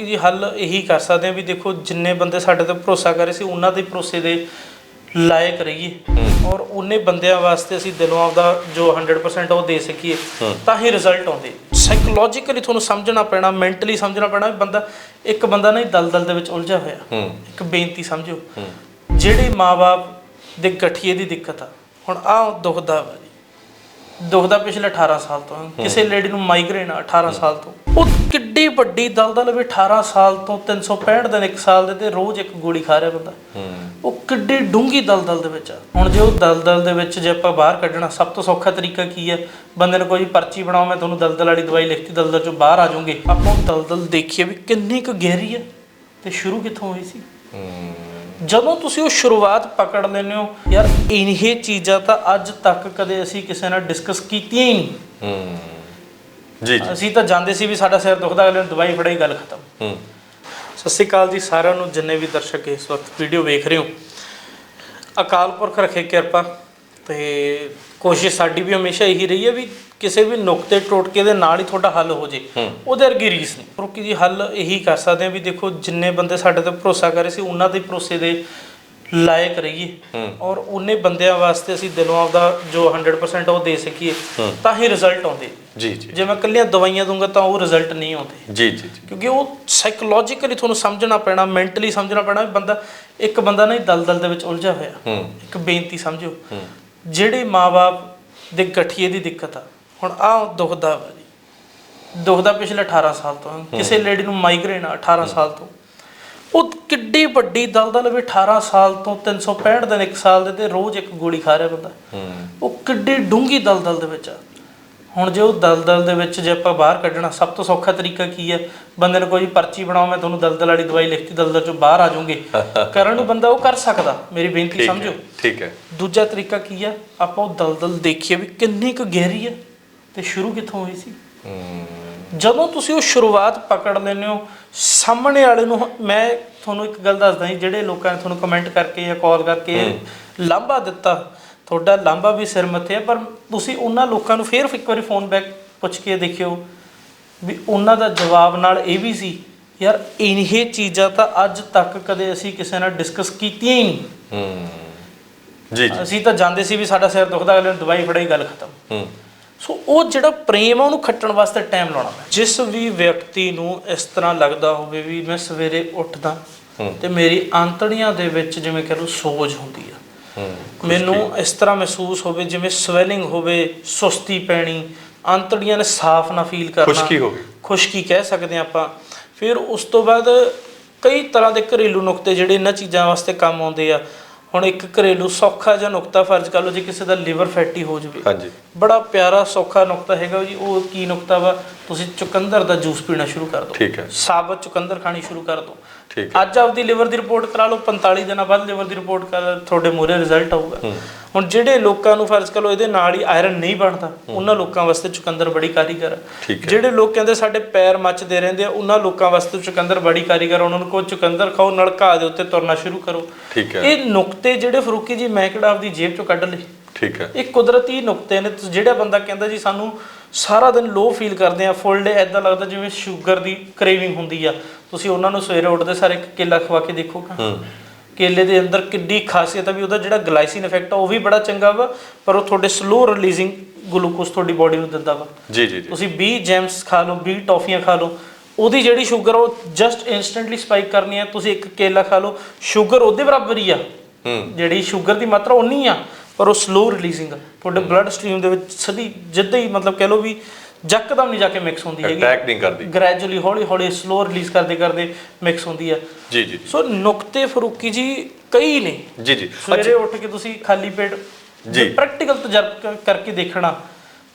ਫਰੂਕੀ ਜੀ ਹੱਲ ਇਹੀ ਕਰ ਸਕਦੇ ਆ ਵੀ ਦੇਖੋ ਜਿੰਨੇ ਬੰਦੇ ਸਾਡੇ ਤੇ ਭਰੋਸਾ ਕਰੇ ਸੀ ਉਹਨਾਂ ਦੇ ਭਰੋਸੇ ਦੇ ਲਾਇਕ ਰਹੀਏ। ਔਰ ਉਹਨੇ ਬੰਦਿਆਂ ਵਾਸਤੇ ਅਸੀਂ ਦਿਲੋਂ ਆਪਦਾ ਜੋ 100% ਉਹ ਦੇ ਸਕੀਏ ਤਾਂ ਹੀ ਰਿਜ਼ਲਟ ਆਉਂਦੇ। ਸਾਈਕੋਲੋਜੀਕਲੀ ਤੁਹਾਨੂੰ ਸਮਝਣਾ ਪੈਣਾ ਮੈਂਟਲੀ ਸਮਝਣਾ ਪੈਣਾ ਵੀ ਬੰਦਾ ਇੱਕ ਬੰਦਾ ਨਹੀਂ ਦਲਦਲ ਦੇ ਵਿੱਚ ਉਲਝਿਆ ਹੋਇਆ। ਇੱਕ ਬੇਨਤੀ ਸਮਝੋ। ਜਿਹੜੇ ਮਾਪੇ ਦੇ ਗਠੀਏ ਦੀ ਦਿੱਕਤ ਆ ਹੁਣ ਆ ਦੁਖਦਾ ਵਾ ਜੀ। ਦੁਖਦਾ ਪਿਛਲੇ 18 ਸਾਲ ਤੋਂ। ਕਿਸੇ ਲੇਡੀ ਨੂੰ ਮਾਈਗ੍ਰੇਨ ਆ 18 ਸਾਲ ਤੋਂ। ਉਹ ਕਿੱਡੀ ਵੱਡੀ ਦਲਦਲ ਵੀ 18 ਸਾਲ ਤੋਂ 365 ਦਿਨ ਇੱਕ ਸਾਲ ਦੇ ਤੇ ਰੋਜ਼ ਇੱਕ ਗੋਲੀ ਖਾ ਰਿਹਾ ਬੰਦਾ। ਉਹ ਕਿੱਡੀ ਡੂੰਗੀ ਦਲਦਲ ਦੇ ਵਿੱਚ ਹੁਣ ਜੇ ਉਹ ਦਲਦਲ ਦੇ ਵਿੱਚ ਜੇ ਆਪਾਂ ਬਾਹਰ ਕੱਢਣਾ ਸਭ ਤੋਂ ਸੌਖਾ ਤਰੀਕਾ ਕੀ ਹੈ ਬੰਦੇ ਨੂੰ ਕੋਈ ਪਰਚੀ ਬਣਾਓ ਮੈਂ ਤੁਹਾਨੂੰ ਦਲਦਲ ਵਾਲੀ ਦਵਾਈ ਲਿਖਤੀ ਦਲਦਲ ਚੋਂ ਬਾਹਰ ਆ ਜਾਓਗੇ। ਆਪਾਂ ਉਹ ਦਲਦਲ ਦੇਖੀਏ ਵੀ ਕਿੰਨੀ ਕੁ ਗਹਿਰੀ ਹੈ ਤੇ ਸ਼ੁਰੂ ਕਿੱਥੋਂ ਹੋਈ ਸੀ? ਜਦੋਂ ਤੁਸੀਂ ਉਹ ਸ਼ੁਰੂਆਤ ਪਕੜ ਲੈਂਦੇ ਹੋ ਯਾਰ ਇਹ ਚੀਜ਼ਾਂ ਤਾਂ ਅੱਜ ਤੱਕ ਕਦੇ ਅਸੀਂ ਕਿਸੇ ਨਾਲ ਡਿਸਕਸ ਕੀਤੀਆਂ ਹੀ ਨਹੀਂ। ਹੂੰ। ਜੀ ਜੀ। ਅਸੀਂ ਤਾਂ ਜਾਂਦੇ ਸੀ ਵੀ ਸਾਡਾ ਸਿਰ ਦੁਖਦਾ ਅਗਲੇ ਨੂੰ ਦਵਾਈ ਫੜਾਈ ਗੱਲ ਖਤਮ। ਹੂੰ। ਸਤਿ ਸ਼੍ਰੀ ਅਕਾਲ ਜੀ ਸਾਰਿਆਂ ਨੂੰ ਜਿੰਨੇ ਵੀ ਦਰਸ਼ਕ ਇਸ ਵਕਤ ਵੀਡੀਓ ਵੇਖ ਰਹੇ ਹੋ। ਅਕਾਲ ਪੁਰਖ ਰੱਖੇ ਕਿਰਪਾ ਤੇ ਕੋਸ਼ਿਸ਼ ਸਾਡੀ ਵੀ ਹਮੇਸ਼ਾ ਇਹੀ ਰਹੀ ਹੈ ਵੀ ਕਿਸੇ ਵੀ ਨੁਕਤੇ ਟੋਟਕੇ ਦੇ ਨਾਲ ਹੀ ਤੁਹਾਡਾ ਹੱਲ ਹੋ ਜੇ। ਉਹਦੇ ਵਰਗੀ ਰੀਸ ਨਹੀਂ। ਰੁਕੀ ਜੀ ਹੱਲ ਇਹੀ ਕਰ ਸਕਦੇ ਆ ਵੀ ਦੇਖੋ ਜਿੰਨੇ ਬੰਦੇ ਸਾਡੇ ਤੇ ਭਰੋਸਾ ਕਰੇ ਸੀ ਉਹਨਾਂ ਦੇ ਭਰੋਸੇ ਦੇ ਲਾਇਕ ਰਹੀਏ। ਔਰ ਉਹਨੇ ਬੰਦਿਆਂ ਵਾਸਤੇ ਅਸੀਂ ਦਿਲੋਂ ਆਪਦਾ ਜੋ 100% ਉਹ ਦੇ ਸਕੀਏ। ਤਾਂ ਹੀ ਰਿਜ਼ਲਟ ਆਉਂਦੇ। ਜੀ ਜੀ। ਜੇ ਮੈਂ ਕੱਲੀਆਂ ਦਵਾਈਆਂ ਦੂੰਗਾ ਤਾਂ ਉਹ ਰਿਜ਼ਲਟ ਨਹੀਂ ਆਉਂਦੇ। ਜੀ ਜੀ ਕਿਉਂਕਿ ਉਹ ਸਾਈਕੋਲੋਜੀਕਲੀ ਤੁਹਾਨੂੰ ਸਮਝਣਾ ਪੈਣਾ ਮੈਂਟਲੀ ਸਮਝਣਾ ਪੈਣਾ ਬੰਦਾ ਇੱਕ ਬੰਦਾ ਨਹੀਂ ਦਲਦਲ ਦੇ ਵਿੱਚ ਉਲਝਿਆ ਹੋਇਆ। ਇੱਕ ਬੇਨਤੀ ਸਮਝੋ ਜਿਹੜੇ ਮਾਪੇ ਦੇ ਗਠੀਏ ਦੀ ਦਿੱਕਤ ਆ ਹੁਣ ਆ ਦੁਖਦਾ ਵਾ ਜੀ। ਦੁਖਦਾ ਪਿਛਲੇ 18 ਸਾਲ ਤੋਂ ਕਿਸੇ ਲੇਡੀ ਨੂੰ ਮਾਈਗ੍ਰੇਨ ਆ 18 ਸਾਲ ਤੋਂ। ਉਹ ਕਿੱਡੀ ਵੱਡੀ ਦਲਦਲ ਵੀ 18 ਸਾਲ ਤੋਂ 365 ਦਿਨ ਇੱਕ ਸਾਲ ਦੇ ਤੇ ਰੋਜ਼ ਇੱਕ ਗੋਲੀ ਖਾ ਰਿਹਾ ਬੰਦਾ। ਉਹ ਕਿੱਡੀ ਡੂੰਗੀ ਦਲਦਲ ਦੇ ਵਿੱਚ ਆ। ਹੁਣ ਜੇ ਉਹ ਦਲਦਲ ਦੇ ਵਿੱਚ ਜੇ ਆਪਾਂ ਬਾਹਰ ਕੱਢਣਾ ਸਭ ਤੋਂ ਸੌਖਾ ਤਰੀਕਾ ਕੀ ਹੈ ਬੰਦੇ ਨੂੰ ਕੋਈ ਪਰਚੀ ਬਣਾਓ ਮੈਂ ਤੁਹਾਨੂੰ ਦਲਦਲ ਵਾਲੀ ਦਵਾਈ ਲਿਖਤੀ ਦਲਦਲ ਚੋਂ ਬਾਹਰ ਆ ਜਾਓਗੇ। ਕਰਨ ਨੂੰ ਬੰਦਾ ਉਹ ਕਰ ਸਕਦਾ ਮੇਰੀ ਬੇਨਤੀ ਸਮਝੋ ਹੈ ਠੀਕ ਹੈ। ਦੂਜਾ ਤਰੀਕਾ ਕੀ ਆ? ਆਪਾਂ ਉਹ ਦਲਦਲ ਦੇਖੀਏ ਵੀ ਕਿੰਨੀ ਕੁ ਗਹਿਰੀ ਹੈ ਤੇ ਸ਼ੁਰੂ ਕਿੱਥੋਂ ਹੋਈ ਸੀ? ਹੂੰ। ਜਦੋਂ ਤੁਸੀਂ ਉਹ ਸ਼ੁਰੂਆਤ ਪਕੜ ਲੈਂਦੇ ਹੋ ਸਾਹਮਣੇ ਵਾਲੇ ਨੂੰ ਮੈਂ ਤੁਹਾਨੂੰ ਇੱਕ ਗੱਲ ਦੱਸਦਾ ਜਿਹੜੇ ਲੋਕਾਂ ਨੇ ਤੁਹਾਨੂੰ ਕਮੈਂਟ ਕਰਕੇ ਜਾਂ ਕਾਲ ਕਰਕੇ ਲਾਂਭਾ ਦਿੱਤਾ ਤੁਹਾਡਾ ਲਾਂਭਾ ਵੀ ਸਿਰ ਮੱਥੇ ਹੈ ਪਰ ਤੁਸੀਂ ਉਹਨਾਂ ਲੋਕਾਂ ਨੂੰ ਫੇਰ ਇੱਕ ਵਾਰੀ ਫੋਨ ਬੈਕ ਪੁੱਛ ਕੇ ਦੇਖਿਓ ਵੀ ਉਹਨਾਂ ਦਾ ਜਵਾਬ ਨਾਲ ਇਹ ਵੀ ਸੀ ਯਾਰ ਇਹ ਚੀਜ਼ਾਂ ਤਾਂ ਅੱਜ ਤੱਕ ਕਦੇ ਅਸੀਂ ਕਿਸੇ ਨਾਲ ਡਿਸਕਸ ਕੀਤੀਆਂ ਹੀ ਨਹੀਂ। ਹੂੰ। ਜੀ ਜੀ। ਅਸੀਂ ਤਾਂ ਜਾਂਦੇ ਸੀ ਵੀ ਸਾਡਾ ਸਿਰ ਦੁਖਦਾ ਅਗਲੇ ਨੂੰ ਦਵਾਈ ਫੜਾਈ ਗੱਲ ਖਤਮ। ਹੂੰ। ਸੋ ਉਹ ਜਿਹੜਾ ਪ੍ਰੇਮ ਆ ਉਹਨੂੰ ਖੱਟਣ ਵਾਸਤੇ ਟਾਈਮ ਲਾਉਣਾ ਪੈਂਦਾ। ਜਿਸ ਵੀ ਵਿਅਕਤੀ ਨੂੰ ਇਸ ਤਰ੍ਹਾਂ ਲੱਗਦਾ ਹੋਵੇ ਵੀ ਮੈਂ ਸਵੇਰੇ ਉੱਠਦਾ। ਤੇ ਮੇਰੀ ਆਂਤੜੀਆਂ ਦੇ ਵਿੱਚ ਜਿਵੇਂ ਕਹ ਲਓ ਸੋਜ ਹੁੰਦੀ ਆ ਹੂੰ। ਮੈਨੂੰ ਇਸ ਤਰ੍ਹਾਂ ਮਹਿਸੂਸ ਹੋਵੇ ਜਿਵੇਂ ਸਵੈਲਿੰਗ ਹੋਵੇ ਸੁਸਤੀ ਪੈਣੀ ਆਂਤੜੀਆਂ ਨੇ ਸਾਫ਼ ਨਾ ਫੀਲ ਕਰਨਾ। ਖੁਸ਼ਕੀ ਹੋਵੇ। ਖੁਸ਼ਕੀ ਕਹਿ ਸਕਦੇ ਹਾਂ ਆਪਾਂ। ਫਿਰ ਉਸ ਤੋਂ ਬਾਅਦ ਕਈ ਤਰ੍ਹਾਂ ਦੇ ਘਰੇਲੂ ਨੁਕਤੇ ਜਿਹੜੇ ਇਹਨਾਂ ਚੀਜ਼ਾਂ ਵਾਸਤੇ ਕੰਮ ਆਉਂਦੇ ਆ। ਹੁਣ ਇੱਕ ਘਰੇਲੂ ਸੌਖਾ ਜਿਹਾ ਨੁਕਤਾ ਫਰਜ਼ ਕਰ ਲਓ ਜੇ ਕਿਸੇ ਦਾ ਲਿਵਰ ਫੈਟੀ ਹੋ ਜਾਵੇ। ਹਾਂਜੀ। ਬੜਾ ਪਿਆਰਾ ਸੌਖਾ ਨੁਕਤਾ ਹੈਗਾ ਜੀ ਉਹ ਕੀ ਨੁਕਤਾ ਵਾ? ਤੁਸੀਂ ਚੁਕੰਦਰ ਦਾ ਜੂਸ ਪੀਣਾ ਸ਼ੁਰੂ ਕਰ ਦਿਓ। ਠੀਕ ਹੈ। ਸਾਬਤ ਚੁਕੰਦਰ ਖਾਣੀ ਸ਼ੁਰੂ ਕਰ ਦਿਓ। ਠੀਕ ਅੱਜ ਆਪਦੀ ਲਿਵਰ ਦੀ ਰਿਪੋਰਟ ਕਰਾ ਲਓ 45 ਦਿਨਾਂ ਬਾਅਦ ਲਿਵਰ ਦੀ ਰਿਪੋਰਟ ਕਰ ਤੁਹਾਡੇ ਮੂਰੇ ਰਿਜ਼ਲਟ ਆਊਗਾ। ਹੁਣ ਜਿਹੜੇ ਲੋਕਾਂ ਨੂੰ ਫਰਜ਼ ਕਰ ਲਓ ਇਹਦੇ ਨਾਲ ਹੀ ਆਇਰਨ ਨਹੀਂ ਬਣਦਾ ਉਹਨਾਂ ਲੋਕਾਂ ਵਾਸਤੇ ਚੁਕੰਦਰ ਬੜੀ ਕਾਰੀਗਰ ਹੈ। ਜਿਹੜੇ ਲੋਕ ਕਹਿੰਦੇ ਸਾਡੇ ਪੈਰ ਮੱਚਦੇ ਰਹਿੰਦੇ ਆ ਉਹਨਾਂ ਲੋਕਾਂ ਵਾਸਤੇ ਚੁਕੰਦਰ ਬੜੀ ਕਾਰੀਗਰ ਉਹਨਾਂ ਨੂੰ ਕੋਈ ਚੁਕੰਦਰ ਖਾਓ ਨਾਲ ਘਾਹ ਦੇ ਉੱਤੇ ਤੁਰਨਾ ਸ਼ੁਰੂ ਕਰੋ। ਇਹ ਨੁਕਤੇ ਜਿਹੜੇ ਫਰੂਕੀ ਜੀ ਮੈਂ ਕਿਹੜਾ ਆਪਦੀ ਜੇਬ ਚੋਂ ਕੱਢ ਲਏ? ਠੀਕ ਹੈ। ਇਹ ਕੁਦਰਤੀ ਨੁਕਤੇ ਨੇ। ਜਿਹੜਾ ਬੰਦਾ ਕਹਿੰਦਾ ਜੀ ਸਾਨੂੰ ਸਾਰਾ ਦਿਨ ਲੋ ਫੀਲ ਕਰਦੇ ਆ ਫੁੱਲ ਡੇ ਐਦਾਂ ਲੱਗਦਾ ਜਿਵੇਂ ਸ਼ੂਗਰ ਦੀ ਕ੍ਰੇਵਿੰਗ ਹੁੰਦੀ ਆ। ਤੁਸੀਂ ਉਹਨਾਂ ਨੂੰ ਸਵੇਰੇ ਉੱਠਦੇ ਸਾਰੇ ਇੱਕ ਕੇਲਾ ਖਵਾ ਕੇ ਦੇਖੋਗਾ ਹੂੰ। ਕੇਲੇ ਦੇ ਅੰਦਰ ਕਿੱਡੀ ਖਾਸੀਅਤ ਆ ਵੀ ਉਹਦਾ ਜਿਹੜਾ ਗਲਾਈਸਿਨ ਇਫੈਕਟ ਆ ਉਹ ਵੀ ਬੜਾ ਚੰਗਾ ਵਾ ਪਰ ਉਹ ਤੁਹਾਡੇ ਸਲੋ ਰਿਲੀਜ਼ਿੰਗ ਗਲੂਕੋਜ਼ ਤੁਹਾਡੀ ਬਾਡੀ ਨੂੰ ਦਿੰਦਾ ਵਾ। ਜੀ ਜੀ ਜੀ। ਤੁਸੀਂ 20 ਜੈਮਸ ਖਾ ਲਓ 20 ਟੌਫੀਆਂ ਖਾ ਲਓ ਉਹਦੀ ਜਿਹੜੀ ਸ਼ੂਗਰ ਉਹ ਜਸਟ ਇਨਸਟੈਂਟਲੀ ਸਪਾਈਕ ਕਰਨੀ ਹੈ ਤੁਸੀਂ ਇੱਕ ਕੇਲਾ ਖਾ ਲਓ ਸ਼ੂਗਰ ਉਹਦੇ ਬਰਾਬਰ ਹੀ ਆ। ਹੂੰ। ਜਿਹੜੀ ਸ਼ੂਗਰ ਦੀ ਮਾਤਰਾ ਉਨੀ ਆ। ਪਰ ਉਹ ਸਲੋ ਰਿਲੀਜ਼ਿੰਗ ਤੁਹਾਡੇ ਬਲੱਡ ਸਟ੍ਰੀਮ ਦੇ ਵਿੱਚ ਸਦੀ ਜਿੱਦਾਂ ਹੀ ਮਤਲਬ ਕਹਿ ਲਓ ਵੀ ਜੱਕਦਮ ਨਹੀਂ ਜਾ ਕੇ ਮਿਕਸ ਹੁੰਦੀ ਹੈਗੀ। ਅਟੈਕ ਨਹੀਂ ਕਰਦੀ। ਗ੍ਰੈਜੂਅਲੀ ਹੌਲੀ ਹੌਲੀ ਸਲੋ ਰਿਲੀਜ਼ ਕਰਦੇ ਕਰਦੇ ਮਿਕਸ ਹੁੰਦੀ ਆ। ਜੀ ਜੀ। ਸੋ ਨੁਕਤੇ ਫਰੂਕੀ ਜੀ ਕਈ ਨੇ। ਜੀ ਜੀ। ਸਵੇਰੇ ਉੱਠ ਕੇ ਤੁਸੀਂ ਖਾਲੀ ਪੇਟ ਜੀ। ਪ੍ਰੈਕਟੀਕਲ ਤਜਰਬਾ ਕਰਕੇ ਦੇਖਣਾ।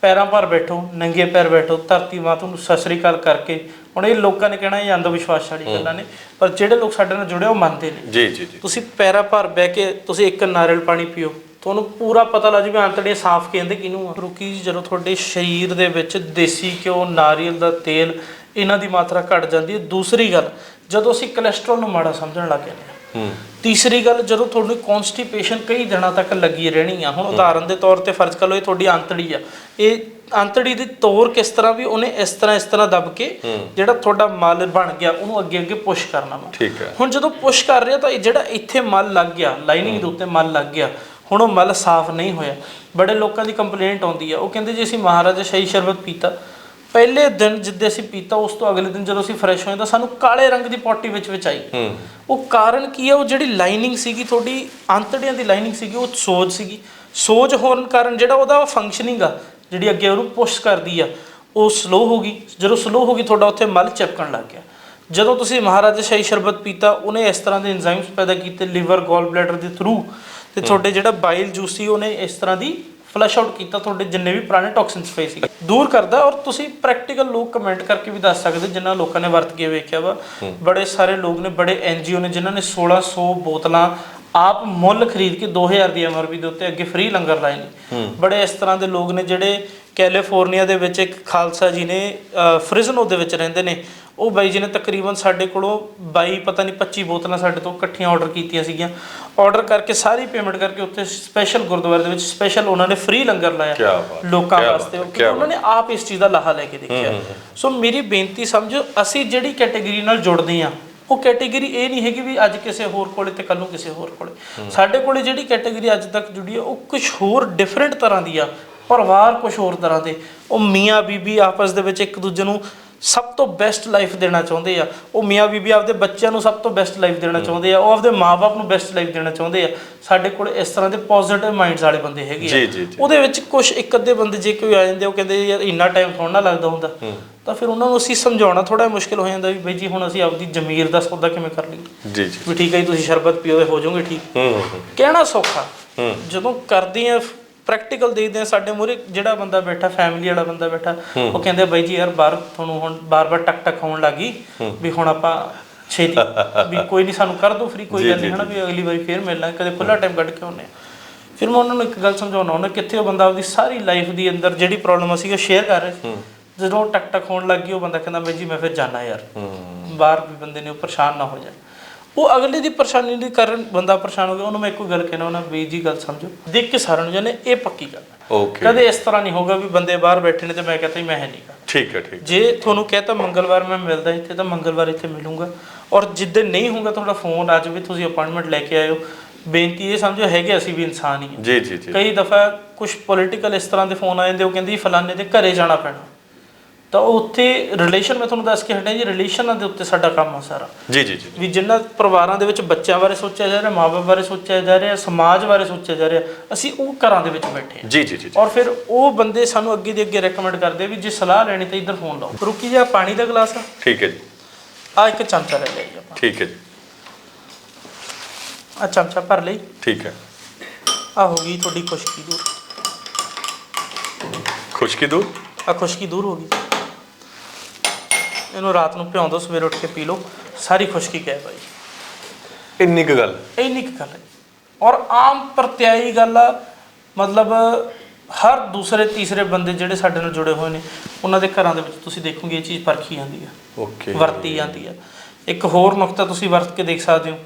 ਪੈਰਾਂ ਪਰ ਬੈਠੋ ਨੰਗੇ ਪੈਰ ਬੈਠੋ ਧਰਤੀ ਮਾਤਾ ਨੂੰ ਸਤਿ ਸ੍ਰੀ ਅਕਾਲ ਕਰਕੇ। ਹੁਣ ਇਹ ਲੋਕਾਂ ਨੇ ਕਹਿਣਾ ਇਹ ਅੰਧ ਵਿਸ਼ਵਾਸ ਵਾਲੀ ਗੱਲਾਂ ਨੇ ਪਰ ਜਿਹੜੇ ਲੋਕ ਸਾਡੇ ਨਾਲ ਜੁੜੇ ਉਹ ਮੰਨਦੇ ਨੇ। ਜੀ ਜੀ ਜੀ। ਤੁਸੀਂ ਪੈਰਾਂ ਭਰ ਬਹਿ ਕੇ ਤੁਸੀਂ ਇੱਕ ਨਾਰੀਅਲ ਪਾਣੀ ਪੀਓ। ਤੁਹਾਨੂੰ ਪੂਰਾ ਪਤਾ ਲੱਗ ਜੂਗਾ ਅੰਤੜੀਆਂ ਸਾਫ਼ ਕਹਿੰਦੇ ਕਿਹਨੂੰ ਆ। ਰੁਕੀ ਜਦੋਂ ਤੁਹਾਡੇ ਸਰੀਰ ਦੇ ਵਿੱਚ ਦੇਸੀ ਘਿਓ ਨਾਰੀਅਲ ਦਾ ਤੇਲ ਇਹਨਾਂ ਦੀ ਮਾਤਰਾ ਘਟ ਜਾਂਦੀ ਹੈ। ਦੂਸਰੀ ਗੱਲ ਜਦੋਂ ਅਸੀਂ ਕੋਲੇਸਟ੍ਰੋਲ ਨੂੰ ਮਾੜਾ ਸਮਝਣ ਲੱਗ ਜਾਂਦੇ ਹਾਂ। ਤੀਸਰੀ ਗੱਲ ਜਦੋਂ ਤੁਹਾਨੂੰ ਕਨਸਟੀਪੇਸ਼ਨ ਕਈ ਦਿਨਾਂ ਤੱਕ ਲੱਗੀ ਰਹਿਣੀ ਆ। ਹੁਣ ਉਦਾਹਰਨ ਦੇ ਤੌਰ ਤੇ ਫਰਜ਼ ਕਰ ਲਓ ਇਹ ਤੁਹਾਡੀ ਆਂਤੜੀ ਆ। ਇਹ ਆਂਤੜੀ ਦੀ ਤੋਰ ਕਿਸ ਤਰ੍ਹਾਂ ਵੀ ਉਹਨੇ ਇਸ ਤਰ੍ਹਾਂ ਇਸ ਤਰ੍ਹਾਂ ਦੱਬ ਕੇ ਜਿਹੜਾ ਤੁਹਾਡਾ ਮਲ ਬਣ ਗਿਆ ਉਹਨੂੰ ਅੱਗੇ ਅੱਗੇ ਪੁਸ਼ ਕਰਨਾ ਵਾ। ਹੁਣ ਜਦੋਂ ਪੁਸ਼ ਕਰ ਰਿਹਾ ਤਾਂ ਇਹ ਜਿਹੜਾ ਇੱਥੇ ਮਲ ਲੱਗ ਗਿਆ ਲਾਈਨਿੰਗ ਦੇ ਉੱਤੇ ਮਲ ਲੱਗ ਗਿਆ ਹੁਣ ਉਹ ਮਲ ਸਾਫ਼ ਨਹੀਂ ਹੋਇਆ। ਬੜੇ ਲੋਕਾਂ ਦੀ ਕੰਪਲੇਂਟ ਆਉਂਦੀ ਆ। ਉਹ ਕਹਿੰਦੇ ਜੀ ਅਸੀਂ ਮਹਾਰਾਜਾ ਸ਼ਾਹੀ ਸ਼ਰਬਤ ਪੀਤਾ। ਪਹਿਲੇ ਦਿਨ ਜਿੱਦੇ ਅਸੀਂ ਪੀਤਾ ਉਸ ਤੋਂ ਅਗਲੇ ਦਿਨ ਜਦੋਂ ਅਸੀਂ ਫਰੈਸ਼ ਹੋਏ ਤਾਂ ਸਾਨੂੰ ਕਾਲੇ ਰੰਗ ਦੀ ਪੋਟੀ ਵਿੱਚ ਵਿੱਚ ਆਈ। ਉਹ ਕਾਰਨ ਕੀ ਹੈ ਉਹ ਜਿਹੜੀ ਲਾਈਨਿੰਗ ਸੀਗੀ ਤੁਹਾਡੀ ਆਂਤੜੀਆਂ ਦੀ ਲਾਈਨਿੰਗ ਸੀਗੀ ਉਹ ਸੋਜ ਸੀਗੀ। ਸੋਜ ਹੋਣ ਕਾਰਨ ਜਿਹੜਾ ਉਹਦਾ ਫੰਕਸ਼ਨਿੰਗ ਆ ਜਿਹੜੀ ਅੱਗੇ ਉਹਨੂੰ ਪੁਸ਼ ਕਰਦੀ ਆ ਉਹ ਸਲੋ ਹੋ ਗਈ। ਜਦੋਂ ਸਲੋ ਹੋ ਗਈ ਤੁਹਾਡਾ ਉੱਥੇ ਮਲ ਚਿਪਕਣ ਲੱਗ ਗਿਆ। ਜਦੋਂ ਤੁਸੀਂ ਮਹਾਰਾਜਾ ਸ਼ਾਹੀ ਸ਼ਰਬਤ ਪੀਤਾ ਉਹਨੇ ਇਸ ਤਰ੍ਹਾਂ ਦੇ ਐਂਜ਼ਾਈਮਸ ਪੈਦਾ ਕੀਤੇ ਲਿਵਰ ਗੋਲ ਬਲੈਡਰ ਦੇ ਥਰੂ ਤੇ ਤੁਹਾਡੇ ਜਿਹੜਾ ਬਾਈਲ ਜੂਸ ਸੀ ਉਹਨੇ ਇਸ ਤਰ੍ਹਾਂ ਦੀ ਫਲਸ਼ ਆਊਟ ਕੀਤਾ ਤੁਹਾਡੇ ਜਿੰਨੇ ਵੀ ਪੁਰਾਣੇ ਟੌਕਸਿਨਸ ਪਏ ਸੀ ਦੂਰ ਕਰਦਾ ਔਰ ਤੁਸੀਂ ਪ੍ਰੈਕਟੀਕਲ ਲੋਕ ਕਮੈਂਟ ਕਰਕੇ ਵੀ ਦੱਸ ਸਕਦੇ ਜਿਨ੍ਹਾਂ ਲੋਕਾਂ ਨੇ ਵਰਤ ਕੇ ਵੇਖਿਆ ਵਾ। ਬੜੇ ਸਾਰੇ ਲੋਕ ਨੇ ਬੜੇ ਐਨਜੀਓ ਨੇ ਜਿਨ੍ਹਾਂ ਨੇ 1600 ਬੋਤਲਾਂ ਆਪ ਮੁੱਲ ਖਰੀਦ ਕੇ 2000 ਦੀ ਐਮਆਰਪੀ ਦੇ ਉੱਤੇ ਅੱਗੇ ਫ੍ਰੀ ਲੰਗਰ ਲਾਏ ਨੇ। ਬੜੇ ਇਸ ਤਰ੍ਹਾਂ ਦੇ ਲੋਕ ਨੇ ਜਿਹੜੇ ਕੈਲੀਫੋਰਨੀਆ ਦੇ ਵਿੱਚ ਇੱਕ ਖਾਲਸਾ ਜੀ ਨੇ ਫ੍ਰਿਜ਼ਨੋ ਦੇ ਵਿੱਚ ਰਹਿੰਦੇ ਨੇ। ਉਹ ਬਾਈ ਜੀ ਨੇ ਤਕਰੀਬਨ ਸਾਡੇ ਕੋਲੋਂ 22 ਪਤਾ ਨਹੀਂ 25 ਬੋਤਲਾਂ ਸਾਡੇ ਤੋਂ ਇਕੱਠੀਆਂ ਆਰਡਰ ਕੀਤੀਆਂ ਸੀਗੀਆਂ। ਆਰਡਰ ਕਰਕੇ ਸਾਰੀ ਪੇਮੈਂਟ ਕਰਕੇ ਉੱਥੇ ਸਪੈਸ਼ਲ ਗੁਰਦੁਆਰੇ ਦੇ ਵਿੱਚ ਸਪੈਸ਼ਲ ਉਹਨਾਂ ਨੇ ਫ੍ਰੀ ਲੰਗਰ ਲਾਇਆ ਲੋਕਾਂ ਵਾਸਤੇ ਕਿਉਂਕਿ ਉਹਨਾਂ ਨੇ ਆਪ ਇਸ ਚੀਜ਼ ਦਾ ਲਾਹਾ ਲੈ ਕੇ ਦੇਖਿਆ। ਸੋ ਮੇਰੀ ਬੇਨਤੀ ਸਮਝੋ ਅਸੀਂ ਜਿਹੜੀ ਕੈਟਾਗਰੀ ਨਾਲ ਜੁੜਦੇ ਆ ਉਹ ਕੈਟਾਗਰੀ ਇਹ ਨਹੀਂ ਹੈਗੀ ਵੀ ਅੱਜ ਕਿਸੇ ਹੋਰ ਕੋਲੇ ਤੇ ਕੱਲ ਨੂੰ ਕਿਸੇ ਹੋਰ ਕੋਲੇ। ਸਾਡੇ ਕੋਲੇ ਜਿਹੜੀ ਕੈਟਾਗਰੀ ਅੱਜ ਤੱਕ ਜੁੜੀ ਆ ਉਹ ਕੁਝ ਹੋਰ ਡਿਫਰੈਂਟ ਤਰ੍ਹਾਂ ਦੀ ਆ ਪਰਿਵਾਰ ਕੁਝ ਹੋਰ ਤਰ੍ਹਾਂ ਦੇ। ਉਹ ਮੀਆਂ ਬੀਬੀ ਆਪਸ ਦੇ ਵਿੱਚ ਇੱਕ ਦੂਜੇ ਨੂੰ ਸਭ ਤੋਂ ਬੈਸਟ ਲਾਈਫ ਦੇਣਾ ਚਾਹੁੰਦੇ ਆ। ਉਹ ਮੀਆਂ ਬੀਬੀ ਆਪਦੇ ਬੱਚਿਆਂ ਨੂੰ ਸਭ ਤੋਂ ਬੈਸਟ ਲਾਈਫ ਦੇਣਾ ਚਾਹੁੰਦੇ ਆ। ਉਹ ਆਪਦੇ ਮਾਪੇ ਨੂੰ ਬੈਸਟ ਲਾਈਫ ਦੇਣਾ ਚਾਹੁੰਦੇ ਆ। ਸਾਡੇ ਕੋਲ ਇਸ ਤਰ੍ਹਾਂ ਦੇ ਪੋਜ਼ਿਟਿਵ ਮਾਈਂਡਸ ਵਾਲੇ ਬੰਦੇ ਹੈਗੇ ਜੀ। ਉਹਦੇ ਵਿੱਚ ਕੁਝ ਇੱਕ ਅੱਧੇ ਬੰਦੇ ਜੇ ਕੋਈ ਆ ਜਾਂਦੇ ਉਹ ਕਹਿੰਦੇ ਯਾਰ ਇੰਨਾ ਟਾਈਮ ਥੋੜਾ ਨਾ ਲੱਗਦਾ ਹੁੰਦਾ। ਤਾਂ ਫਿਰ ਉਹਨਾਂ ਨੂੰ ਅਸੀਂ ਸਮਝਾਉਣਾ ਥੋੜਾ ਮੁਸ਼ਕਿਲ ਹੋ ਜਾਂਦਾ ਵੀ ਬਈ ਜੀ ਹੁਣ ਅਸੀਂ ਆਪਦੀ ਜ਼ਮੀਰ ਦਾ ਸੌਦਾ ਕਿਵੇਂ ਕਰ ਲਈਏ। ਜੀ ਜੀ। ਵੀ ਠੀਕ ਹੈ ਜੀ ਤੁਸੀਂ ਸ਼ਰਬਤ ਪੀਓ ਤੇ ਹੋ ਜਾਓਗੇ ਠੀਕ। ਹੂੰ ਹੂੰ ਕਹਿਣਾ ਸੌਖਾ। ਜਦੋਂ ਕਰਦੇ ਆ ਪ੍ਰੈਕਟੀਕਲ ਦੇਖਦੇ ਆ ਸਾਡੇ ਮੂਹਰੇ ਜਿਹੜਾ ਬੰਦਾ ਬੈਠਾ ਫੈਮਿਲੀ ਵਾਲਾ ਬੰਦਾ ਬੈਠਾ ਉਹ ਕਹਿੰਦੇ ਬਾਈ ਜੀ ਯਾਰ ਬਾਹਰ ਤੁਹਾਨੂੰ ਹੁਣ ਬਾਰ-ਬਾਰ ਟਕ ਟਕ ਹੋਣ ਲੱਗੀ ਵੀ ਹੁਣ ਆਪਾਂ ਛੇਤੀ ਵੀ ਕੋਈ ਨਹੀਂ ਸਾਨੂੰ ਕਰ ਦੋ ਫ੍ਰੀ ਕੋਈ ਗੱਲ ਨਹੀਂ ਹਨਾ ਵੀ ਅਗਲੀ ਵਾਰੀ ਫੇਰ ਮਿਲ ਲਾਂਗੇ ਕਦੇ ਖੁੱਲਾ ਟਾਈਮ ਕੱਢ ਕੇ ਆਉਂਦੇ ਆ ਫਿਰ ਮੈਂ ਉਹਨਾਂ ਨੂੰ ਇੱਕ ਗੱਲ ਸਮਝਾਉਣਾ ਉਹਨਾਂ ਕਿੱਥੇ ਉਹ ਬੰਦਾ ਆਪਦੀ ਸਾਰੀ ਲਾਈਫ ਦੀ ਅੰਦਰ ਜਿਹੜੀ ਪ੍ਰੋਬਲਮ ਸੀ ਉਹ ਸ਼ੇਅਰ ਕਰ ਰਿਹਾ ਸੀ। ਜਦੋਂ ਟਕ ਟਕ ਹੋਣ ਲੱਗੀ ਉਹ ਬੰਦਾ ਕਹਿੰਦਾ ਬਾਈ ਜੀ ਮੈਂ ਫਿਰ ਜਾਣਾ ਯਾਰ। ਬਾਹਰ ਵੀ ਬੰਦੇ ਨੇ ਉਹ ਪਰੇਸ਼ਾਨ ਨਾ ਹੋ ਜਾਣ। ਉਹ ਅਗਲੇ ਦੀ ਪਰੇਸ਼ਾਨੀ ਦੇ ਕਾਰਨ ਬੰਦਾ ਪਰੇਸ਼ਾਨ ਹੋ ਗਿਆ ਉਹਨੂੰ ਮੈਂ ਇੱਕੋ ਗੱਲ ਕਹਿਣਾ ਉਹਨਾਂ ਵੀ ਜੀ ਗੱਲ ਸਮਝੋ। ਦੇਖ ਕੇ ਸਾਰਿਆਂ ਨੂੰ ਜਾਣੇ ਇਹ ਪੱਕੀ ਗੱਲ ਹੈ। ਓਕੇ ਕਦੇ ਇਸ ਤਰ੍ਹਾਂ ਨਹੀਂ ਹੋਗਾ ਵੀ ਬੰਦੇ ਬਾਹਰ ਬੈਠੇ ਨੇ ਤੇ ਮੈਂ ਕਹਤਾ ਮੈਂ ਹੈ ਨਹੀਂਗਾ ਠੀਕ ਹੈ ਠੀਕ ਜੇ ਤੁਹਾਨੂੰ ਕਹਤਾ ਮੰਗਲਵਾਰ ਮੈਂ ਮਿਲਦਾ ਇੱਥੇ ਤਾਂ ਮੰਗਲਵਾਰ ਇੱਥੇ ਮਿਲੂੰਗਾ। ਔਰ ਜਿੱਦਣ ਨਹੀਂ ਹੋਊਗਾ ਤੁਹਾਡਾ ਫੋਨ ਆ ਜਾਵੇ ਤੁਸੀਂ ਅਪਾਇੰਟਮੈਂਟ ਲੈ ਕੇ ਆਇਓ ਬੇਨਤੀ ਇਹ ਸਮਝੋ ਹੈਗੇ ਅਸੀਂ ਵੀ ਇਨਸਾਨ ਹੀ ਹਾਂ। ਜੀ ਜੀ ਜੀ। ਕਈ ਦਫਾ ਕੁਝ ਪੋਲੀਟੀਕਲ ਇਸ ਤਰ੍ਹਾਂ ਦੇ ਫੋਨ ਆ ਜਾਂਦੇ ਉਹ ਕਹਿੰਦੇ ਫਲਾਣੇ ਦੇ ਘਰੇ ਜਾਣਾ ਪੈਣਾ। ਤਾਂ ਉੱਥੇ ਰਿਲੇਸ਼ਨ ਮੈਂ ਤੁਹਾਨੂੰ ਦੱਸ ਕੇ ਹਟਿਆ ਜੀ ਰਿਲੇਸ਼ਨਾਂ ਦੇ ਉੱਤੇ ਸਾਡਾ ਕੰਮ ਆ ਸਾਰਾ। ਜੀ ਜੀ ਜੀ। ਵੀ ਜਿਨ੍ਹਾਂ ਪਰਿਵਾਰਾਂ ਦੇ ਵਿੱਚ ਬੱਚਿਆਂ ਬਾਰੇ ਸੋਚਿਆ ਜਾ ਰਿਹਾ ਮਾਪੇ ਬਾਰੇ ਸੋਚਿਆ ਜਾ ਰਿਹਾ ਸਮਾਜ ਬਾਰੇ ਸੋਚਿਆ ਜਾ ਰਿਹਾ ਅਸੀਂ ਉਹ ਘਰਾਂ ਦੇ ਵਿੱਚ ਬੈਠੇ ਹਾਂ। ਜੀ ਜੀ ਜੀ ਔਰ ਫਿਰ ਉਹ ਬੰਦੇ ਸਾਨੂੰ ਅੱਗੇ ਦੇ ਅੱਗੇ ਰეკਮੈਂਡ ਕਰਦੇ ਵੀ ਜੇ ਸਲਾਹ ਲੈਣੀ ਤਾਂ ਇੱਧਰ ਫੋਨ ਲਾਓ। ਰੁਕੀ ਜਾ ਪਾਣੀ ਦਾ ਗਲਾਸ ਆ। ਠੀਕ ਹੈ ਜੀ। ਆ ਇੱਕ ਚਮਚਾ ਲੈ ਜੀ ਆਪਾਂ। ਠੀਕ ਹੈ ਜੀ। ਆ ਚਮਚਾ ਭਰ ਲਈ। ਠੀਕ ਹੈ। ਆ ਹੋ ਗਈ ਤੁਹਾਡੀ ਖੁਸ਼ਕੀ ਦੂਰ। ਖੁਸ਼ਕੀ ਦੂਰ? ਆ ਖੁਸ਼ਕੀ ਦੂਰ ਹੋ ਗਈ। ਇਹਨੂੰ ਰਾਤ ਨੂੰ ਭਿਉਂ ਦਿਓ ਸਵੇਰੇ ਉੱਠ ਕੇ ਪੀ ਲਓ। ਸਾਰੀ ਖੁਸ਼ਕੀ ਗਾਇਬ ਆ ਜੀ ਇੰਨੀ ਕੁ ਗੱਲ? ਇੰਨੀ ਕੁ ਗੱਲ ਹੈ। ਔਰ ਆਮ ਪ੍ਰਤਿਆਈ ਗੱਲ ਆ ਮਤਲਬ ਹਰ ਦੂਸਰੇ ਤੀਸਰੇ ਬੰਦੇ ਜਿਹੜੇ ਸਾਡੇ ਨਾਲ ਜੁੜੇ ਹੋਏ ਨੇ ਉਹਨਾਂ ਦੇ ਘਰਾਂ ਦੇ ਵਿੱਚ ਤੁਸੀਂ ਦੇਖੋਗੇ ਇਹ ਚੀਜ਼ ਪਰਖੀ ਜਾਂਦੀ ਆ। ਓਕੇ। ਵਰਤੀ ਜਾਂਦੀ ਆ। ਇੱਕ ਹੋਰ ਨੁਕਤਾ ਤੁਸੀਂ ਵਰਤ ਕੇ ਦੇਖ ਸਕਦੇ ਹੋ।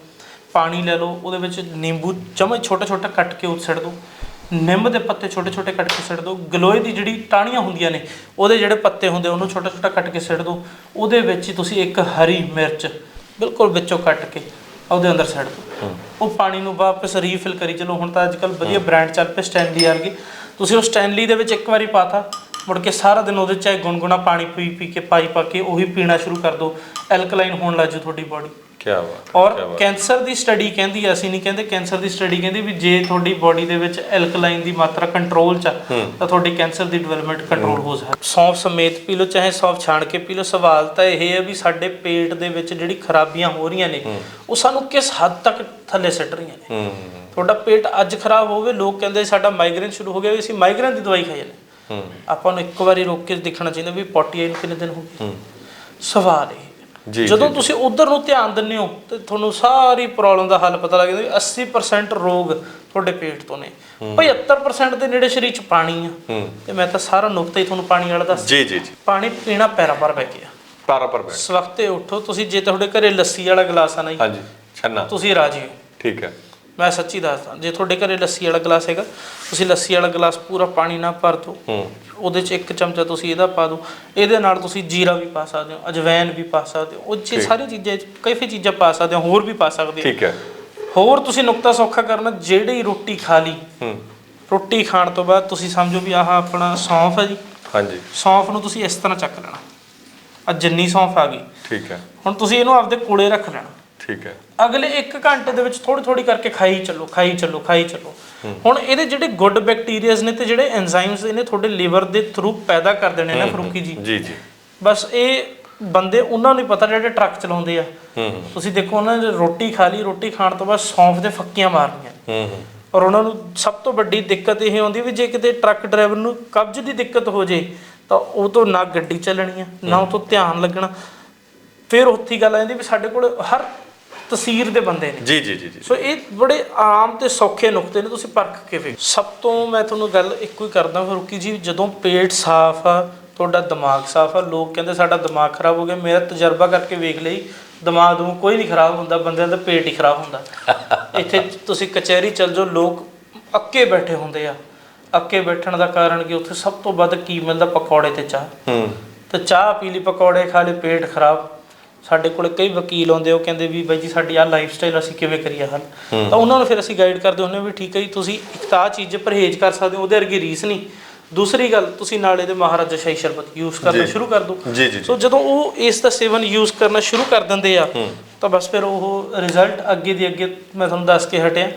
ਪਾਣੀ ਲੈ ਲਓ ਉਹਦੇ ਵਿੱਚ ਨਿੰਬੂ ਜਮਾ ਛੋਟਾ ਛੋਟਾ ਕੱਟ ਕੇ ਉਹ ਸਿੱਟ ਦਿਓ ਨਿੰਮ ਦੇ ਪੱਤੇ ਛੋਟੇ ਛੋਟੇ ਕੱਟ ਕੇ ਸਿੱਟ ਦਿਓ ਗਲੋਏ ਦੀ ਜਿਹੜੀ ਟਾਹਣੀਆਂ ਹੁੰਦੀਆਂ ਨੇ ਉਹਦੇ ਜਿਹੜੇ ਪੱਤੇ ਹੁੰਦੇ ਉਹਨੂੰ ਛੋਟਾ ਛੋਟਾ ਕੱਟ ਕੇ ਸਿੱਟ ਦਿਓ ਉਹਦੇ ਵਿੱਚ ਹੀ ਤੁਸੀਂ ਇੱਕ ਹਰੀ ਮਿਰਚ ਬਿਲਕੁਲ ਵਿੱਚੋਂ ਕੱਟ ਕੇ ਉਹਦੇ ਅੰਦਰ ਸਿੱਟ ਦਿਓ ਉਹ ਪਾਣੀ ਨੂੰ ਵਾਪਸ ਰੀਫਿਲ ਕਰੀ ਚਲੋ ਹੁਣ ਤਾਂ ਅੱਜਕੱਲ ਵਧੀਆ ਬ੍ਰਾਂਡ ਚੱਲ ਪਏ ਸਟੈਨਲੀ ਵਰਗੇ। ਤੁਸੀਂ ਉਹ ਸਟੈਨਲੀ ਦੇ ਵਿੱਚ ਇੱਕ ਵਾਰੀ ਪਾਤਾ ਮੁੜ ਕੇ ਸਾਰਾ ਦਿਨ ਉਹਦੇ ਚ ਗੁਨਗੁਣਾ ਪਾਣੀ ਪੀ ਪੀ ਕੇ ਪਾਈ ਪਾ ਕੇ ਉਹੀ ਪੀਣਾ ਸ਼ੁਰੂ ਕਰ ਦਿਓ ਐਲਕਲਾਈਨ ਹੋਣ ਲੱਗ ਜੂ ਤੁਹਾਡੀ ਬਾਡੀ ਕੀ ਬਾਤ ਔਰ। ਕੈਂਸਰ ਦੀ ਸਟੱਡੀ ਕਹਿੰਦੀ ਅਸੀਂ ਨਹੀਂ ਕਹਿੰਦੇ ਕੈਂਸਰ ਦੀ ਸਟੱਡੀ ਕਹਿੰਦੀ ਵੀ ਜੇ ਤੁਹਾਡੀ ਬਾਡੀ ਦੇ ਵਿੱਚ ਐਲਕਲਾਈਨ ਦੀ ਮਾਤਰਾ ਕੰਟਰੋਲ ਚ ਆ, ਤਾਂ ਤੁਹਾਡੀ ਕੈਂਸਰ ਦੀ ਡਿਵੈਲਪਮੈਂਟ ਕੰਟਰੋਲ ਹੋ। ਸਕਦੀ ਸੌਂਫ ਸਮੇਤ ਪੀ ਲਓ ਚਾਹੇ ਸੌਂਫ ਛਾਣ ਕੇ ਪੀ ਲਓ ਸਵਾਲ ਤਾਂ ਇਹ ਹੈ ਵੀ ਸਾਡੇ ਪੇਟ ਦੇ ਵਿੱਚ ਜਿਹੜੀ ਖਰਾਬੀਆਂ ਹੋ ਰਹੀਆਂ ਨੇ ਉਹ ਸਾਨੂੰ ਕਿਸ ਹੱਦ ਤੱਕ ਥੱਲੇ ਸਿੱਟ ਰਹੀਆਂ ਨੇ? ਹੂੰ। ਤੁਹਾਡਾ ਪੇਟ ਅੱਜ ਖਰਾਬ ਹੋਵੇ ਲੋਕ ਕਹਿੰਦੇ ਸਾਡਾ ਮਾਈਗ੍ਰੇਨ ਸ਼ੁਰੂ ਹੋ ਗਿਆ ਵੀ ਅਸੀਂ ਮਾਈਗ੍ਰੇਨ ਦੀ ਦਵਾਈ ਖਾਈ ਜਾਂਦੇ ਹੂੰ। ਆਪਾਂ ਨੂੰ ਇੱਕ ਵਾਰੀ ਰੋਕ ਕੇ ਦੇਖਣਾ ਚਾਹੀਦਾ ਵੀ ਪੋਟੀ ਆਈ ਨੂੰ ਕਿੰਨੇ ਦਿਨ ਹੋ ਗਏ। ਸਵਾਲ ਇਹ ਜੀ ਜਦੋਂ ਤੁਸੀਂ ਉਧਰ ਨੂੰ ਧਿਆਨ ਦਿੰਦੇ ਹੋ ਤੇ ਤੁਹਾਨੂੰ ਸਾਰੀ ਪ੍ਰੋਬਲਮ ਦਾ ਹੱਲ ਪਤਾ ਲੱਗ ਜਾਂਦਾ ਵੀ 80% ਰੋਗ ਤੁਹਾਡੇ ਪੇਟ ਤੋਂ ਨੇ। 75% ਦੇ ਨੇੜੇ ਸਰੀਰ ਚ ਪਾਣੀ ਆ। ਤੇ ਮੈਂ ਤਾਂ ਸਾਰਾ ਨੁਕਤਾ ਹੀ ਤੁਹਾਨੂੰ ਪਾਣੀ ਵਾਲਾ ਦੱਸ ਜੀ ਜੀ ਜੀ। ਪਾਣੀ ਪੀਣਾ ਪੈਰਾਂ ਪਰ ਬੈ ਗਿਆ ਪਾਰਾ ਪਰ ਬੈਠ ਇਸ ਵਕਤੇ ਉੱਠੋ ਤੁਸੀਂ ਜੇ ਤੁਹਾਡੇ ਘਰੇ ਲੱਸੀ ਵਾਲਾ ਗਲਾਸ ਆ ਨਾ ਜੀ ਹਾਂਜੀ ਛੰਨਾ। ਤੁਸੀਂ ਰਾਜੀ ਹੋ। ਠੀਕ ਹੈ। ਮੈਂ ਸੱਚੀ ਦੱਸਦਾ ਜੇ ਤੁਹਾਡੇ ਘਰੇ ਲੱਸੀ ਵਾਲਾ ਗਲਾਸ ਹੈਗਾ ਤੁਸੀਂ ਲੱਸੀ ਵਾਲਾ ਗਲਾਸ ਪੂਰਾ ਪਾਣੀ ਨਾਲ ਭਰ ਦਿਓ। ਉਹਦੇ 'ਚ ਇੱਕ ਚਮਚਾ ਤੁਸੀਂ ਇਹਦਾ ਪਾ ਦਿਓ। ਇਹਦੇ ਨਾਲ ਤੁਸੀਂ ਜੀਰਾ ਵੀ ਪਾ ਸਕਦੇ ਹੋ ਅਜਵਾਇਨ ਵੀ ਪਾ ਸਕਦੇ ਹੋ ਉਹ 'ਚ। ਸਾਰੀ ਚੀਜ਼ਾਂ 'ਚ ਕਾਫੀ ਚੀਜ਼ਾਂ ਪਾ ਸਕਦੇ ਹੋ ਹੋਰ ਵੀ ਪਾ ਸਕਦੇ ਹੋ। ਠੀਕ ਹੈ। ਹੋਰ ਤੁਸੀਂ ਨੁਕਤਾ ਸੌਖਾ ਕਰਨਾ ਜਿਹੜੀ ਰੋਟੀ ਖਾ ਲਈ। ਹੂੰ। ਰੋਟੀ ਖਾਣ ਤੋਂ ਬਾਅਦ ਤੁਸੀਂ ਸਮਝੋ ਵੀ ਆਹ ਆਪਣਾ ਸੌਂਫ ਹੈ ਜੀ। ਹਾਂਜੀ। ਸੌਂਫ ਨੂੰ ਤੁਸੀਂ ਇਸ ਤਰ੍ਹਾਂ ਚੱਕ ਲੈਣਾ। ਆ ਜਿੰਨੀ ਸੌਂਫ ਆ ਗਈ। ਠੀਕ ਹੈ। ਹੁਣ ਤੁਸੀਂ ਇਹਨੂੰ ਆਪਦੇ ਕੋਲੇ ਰੱਖ ਲੈਣਾ। ਠੀਕ ਹੈ। ਅਗਲੇ 1 ਘੰਟੇ ਦੇ ਵਿੱਚ ਥੋੜੀ ਥੋੜੀ ਕਰਕੇ ਖਾਈ ਚੱਲੋ ਖਾਈ ਚੱਲੋ ਖਾਈ ਚੱਲੋ। ਹੁਣ ਇਹਦੇ ਜਿਹੜੇ ਗੁੱਡ ਬੈਕਟੀਰੀਆਜ਼ ਨੇ ਤੇ ਜਿਹੜੇ ਐਂਜ਼ਾਈਮਸ ਇਹਨੇ ਤੁਹਾਡੇ ਲਿਵਰ ਦੇ ਥਰੂ ਪੈਦਾ ਕਰ ਦੇਣੇ ਨੇ ਫਰੂਕੀ ਜੀ। ਜੀ ਜੀ। ਬਸ ਇਹ ਬੰਦੇ ਉਹਨਾਂ ਨੂੰ ਪਤਾ ਜਿਹੜੇ ਟਰੱਕ ਚਲਾਉਂਦੇ ਆ। ਤੁਸੀਂ ਦੇਖੋ ਉਹਨਾਂ ਨੇ ਰੋਟੀ ਖਾ ਲਈ ਰੋਟੀ ਖਾਣ ਤੋਂ ਬਾਅਦ ਸੌਂਫ ਦੇ ਫੱਕੀਆਂ ਮਾਰਨੀਆਂ। ਹੂੰ ਹੂੰ। ਔਰ ਉਹਨਾਂ ਨੂੰ ਸਭ ਤੋਂ ਵੱਡੀ ਦਿੱਕਤ ਇਹ ਆਉਂਦੀ ਵੀ ਜੇ ਕਿਤੇ ਟਰੱਕ ਡਰਾਈਵਰ ਨੂੰ ਕਬਜ਼ ਦੀ ਦਿੱਕਤ ਹੋ ਜੇ ਤਾਂ ਉਹ ਤੋਂ ਨਾ ਗੱਡੀ ਚੱਲਣੀ ਆ ਨਾ ਉਹ ਤੋਂ ਧਿਆਨ ਲੱਗਣਾ। ਫਿਰ ਉੱਥੇ ਗੱਲ ਆ ਜਾਂਦੀ ਵੀ ਸਾਡੇ ਕੋਲ ਹਰ ਤਸਵੀਰ ਦੇ ਬੰਦੇ ਨੇ। ਜੀ ਜੀ ਜੀ ਜੀ। ਸੋ ਇਹ ਬੜੇ ਆਮ ਤੇ ਸੌਖੇ ਨੁਕਤੇ ਨੇ ਤੁਸੀਂ ਪਰਖ ਕੇ ਵੇਖ। ਸਭ ਤੋਂ ਮੈਂ ਤੁਹਾਨੂੰ ਗੱਲ ਇੱਕੋ ਹੀ ਕਰਦਾ ਫਰੂਕੀ ਜੀ ਜਦੋਂ ਪੇਟ ਸਾਫ਼ ਆ ਤੁਹਾਡਾ ਦਿਮਾਗ ਸਾਫ਼ ਆ ਲੋਕ ਕਹਿੰਦੇ ਸਾਡਾ ਦਿਮਾਗ ਖਰਾਬ ਹੋ ਗਿਆ ਮੇਰਾ ਤਜਰਬਾ ਕਰਕੇ ਵੇਖ ਲਈ ਦਿਮਾਗ ਨੂੰ ਕੋਈ ਨਹੀਂ ਖਰਾਬ ਹੁੰਦਾ ਬੰਦਿਆਂ ਦਾ ਪੇਟ ਹੀ ਖਰਾਬ ਹੁੰਦਾ। ਇੱਥੇ ਤੁਸੀਂ ਕਚਹਿਰੀ ਚੱਲ ਜਾਓ ਲੋਕ ਅੱਕੇ ਬੈਠੇ ਹੁੰਦੇ ਆ। ਅੱਕੇ ਬੈਠਣ ਦਾ ਕਾਰਨ ਕਿ? ਉੱਥੇ ਸਭ ਤੋਂ ਵੱਧ ਕੀ ਮਿਲਦਾ? ਪਕੌੜੇ ਤੇ ਚਾਹ। ਹੂੰ। ਤੇ ਚਾਹ ਪੀ ਲਈ ਪਕੌੜੇ ਖਾ ਲਏ ਪੇਟ ਖਰਾਬ। ਸਾਡੇ ਕੋਲ ਕਈ ਵਕੀਲ ਆਉਂਦੇ ਉਹ ਕਹਿੰਦੇ ਵੀ ਬਾਈ ਜੀ ਸਾਡੀ ਆ ਲਾਈਫ ਸਟਾਈਲ ਅਸੀਂ ਕਿਵੇਂ ਕਰੀਏ ਹੱਲ ਤਾਂ ਉਹਨਾਂ ਨੂੰ ਫਿਰ ਅਸੀਂ ਗਾਈਡ ਕਰਦੇ ਹੁੰਦੇ ਵੀ ਠੀਕ ਹੈ ਜੀ ਤੁਸੀਂ ਇੱਕ ਤਾਂ ਆਹ ਚੀਜ਼ ਪਰਹੇਜ਼ ਕਰ ਸਕਦੇ ਹੋ ਉਹਦੇ ਵਰਗੀ ਰੀਸ ਨਹੀਂ। ਦੂਸਰੀ ਗੱਲ ਤੁਸੀਂ ਨਾਲੇ ਦੇ ਮਹਾਰਾਜਾ ਸ਼ਾਹੀ ਸ਼ਰਬਤ ਯੂਜ਼ ਕਰਨਾ। ਸ਼ੁਰੂ ਕਰ ਦਿਓ। ਜੀ ਜੀ ਜੀ। ਸੋ ਜਦੋਂ ਉਹ ਇਸ ਦਾ ਸੇਵਨ ਯੂਜ਼ ਕਰਨਾ ਸ਼ੁਰੂ ਕਰ ਦਿੰਦੇ ਆ ਤਾਂ ਬਸ ਫਿਰ ਉਹ ਰਿਜ਼ਲਟ ਅੱਗੇ ਦੀ ਅੱਗੇ ਮੈਂ ਤੁਹਾਨੂੰ ਦੱਸ ਕੇ ਹਟਿਆ।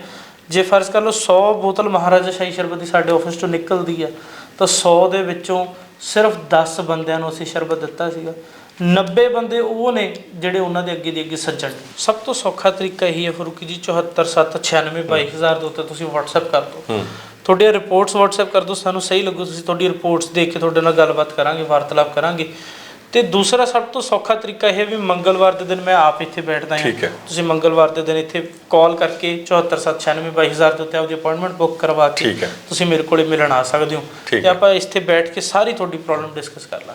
ਜੇ ਫਰਜ਼ ਕਰ ਲਓ 100 ਬੋਤਲ ਮਹਾਰਾਜਾ ਸ਼ਾਹੀ ਸ਼ਰਬਤ ਦੀ ਸਾਡੇ ਆਫਿਸ ਤੋਂ ਨਿਕਲਦੀ ਆ ਤਾਂ 100 ਦੇ ਵਿੱਚੋਂ ਸਿਰਫ 10 ਬੰਦਿਆਂ ਨੂੰ ਅਸੀਂ ਸ਼ਰਬਤ ਦਿੱਤਾ ਸੀਗਾ। 90 ਬੰਦੇ ਉਹ ਨੇ ਜਿਹੜੇ ਉਹਨਾਂ ਦੇ ਅੱਗੇ ਦੀ ਅੱਗੇ ਸੱਜਣ। ਸਭ ਤੋਂ ਸੌਖਾ ਤਰੀਕਾ ਇਹੀ ਹੈ ਫਰੂਕੀ ਜੀ 74796 22000 ਦੇ ਉੱਤੇ ਤੁਸੀਂ WhatsApp ਕਰ ਦਿਓ। ਤੁਹਾਡੀਆਂ ਰਿਪੋਰਟਸ WhatsApp ਕਰ ਦਿਓ ਸਾਨੂੰ ਸਹੀ ਲੱਗੂ ਤੁਸੀਂ ਤੁਹਾਡੀ ਰਿਪੋਰਟਸ ਦੇਖ ਕੇ ਤੁਹਾਡੇ ਨਾਲ ਗੱਲਬਾਤ ਕਰਾਂਗੇ ਵਾਰਤਾਲਾਪ ਕਰਾਂਗੇ। ਤੇ ਦੂਸਰਾ ਸਭ ਤੋਂ ਸੌਖਾ ਤਰੀਕਾ ਇਹ ਹੈ ਵੀ ਮੰਗਲਵਾਰ ਦੇ ਦਿਨ ਮੈਂ ਆਪ ਇੱਥੇ ਬੈਠਦਾ ਹਾਂ। ਤੁਸੀਂ ਮੰਗਲਵਾਰ ਦੇ ਦਿਨ ਇੱਥੇ ਕਾਲ ਕਰਕੇ 74796 22000 ਦੇ ਉੱਤੇ ਆਪਦੀ ਅਪਾਇੰਟਮੈਂਟ ਬੁੱਕ ਕਰਵਾ ਕੇ। ਤੁਸੀਂ ਮੇਰੇ ਕੋਲੇ ਮਿਲਣ ਆ ਸਕਦੇ ਹੋ। ਤੇ। ਆਪਾਂ ਇੱਥੇ ਬੈਠ ਕੇ ਸਾਰੀ ਤੁਹਾਡੀ ਪ੍ਰੋਬਲਮ ਡਿਸਕਸ ਕਰ ਲਾਂਗੇ।